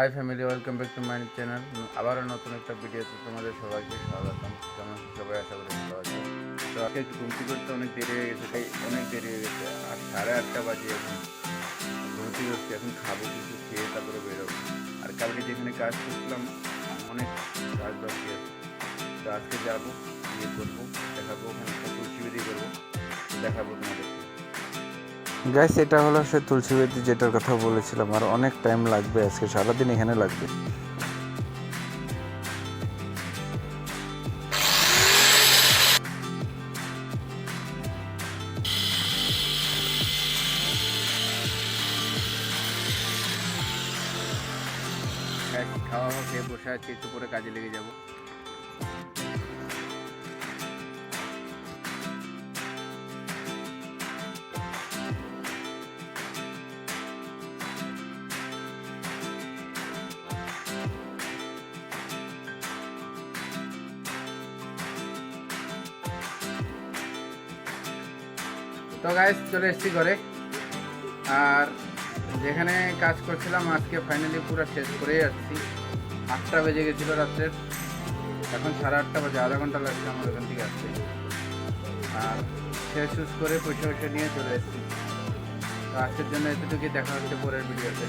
Hi family welcome back to my channel আবারও নতুন একটা ভিডিওতে তোমাদের সবাইকে স্বাগতম। কেমন সবাই? আশা করি ভালো আছে। তো আজকে ঘুমতি করতে অনেক দেরি হয়ে গেছে, তাই অনেক দেরি হয়ে গেছে। আর সাড়ে আটটা বাজে এখন। ঘুমতি করছি এখন খাব, কিছু খেয়ে তারপরে বেরোবো। আর কালকে যেখানে কাজ করছিলাম অনেক কাজ বাকি আছে। তো আজকে যাব, গিয়ে করব, দেখাবো, ওখানে তুলসী করব, দেখাবো তোমাদেরকে গাইস এটা হলো সে তুলসী বেদি যেটার কথা বলেছিলাম, আর অনেক টাইম লাগবে আজকে, সারাদিন এখানে লাগবে। খাওয়া খেয়ে বসে আছি, একটু পরে কাজে লেগে যাব। তো গাইস চলে এসেছি ঘরে। আর যেখানে কাজ করছিলাম, আজকে ফাইনালি পুরো শেষ করেই আসছি। আটটা বেজে গেছিল রাত্রের এখন সাড়ে আটটা বাজে, আধা ঘণ্টা লাগছে আমার ওখান থেকে আসতে। আর শেষ শেষ করে পয়সা পয়সা নিয়ে চলে এসেছি। তো আজকের জন্য এতটুকুই, দেখা হচ্ছে পরের ভিডিওতে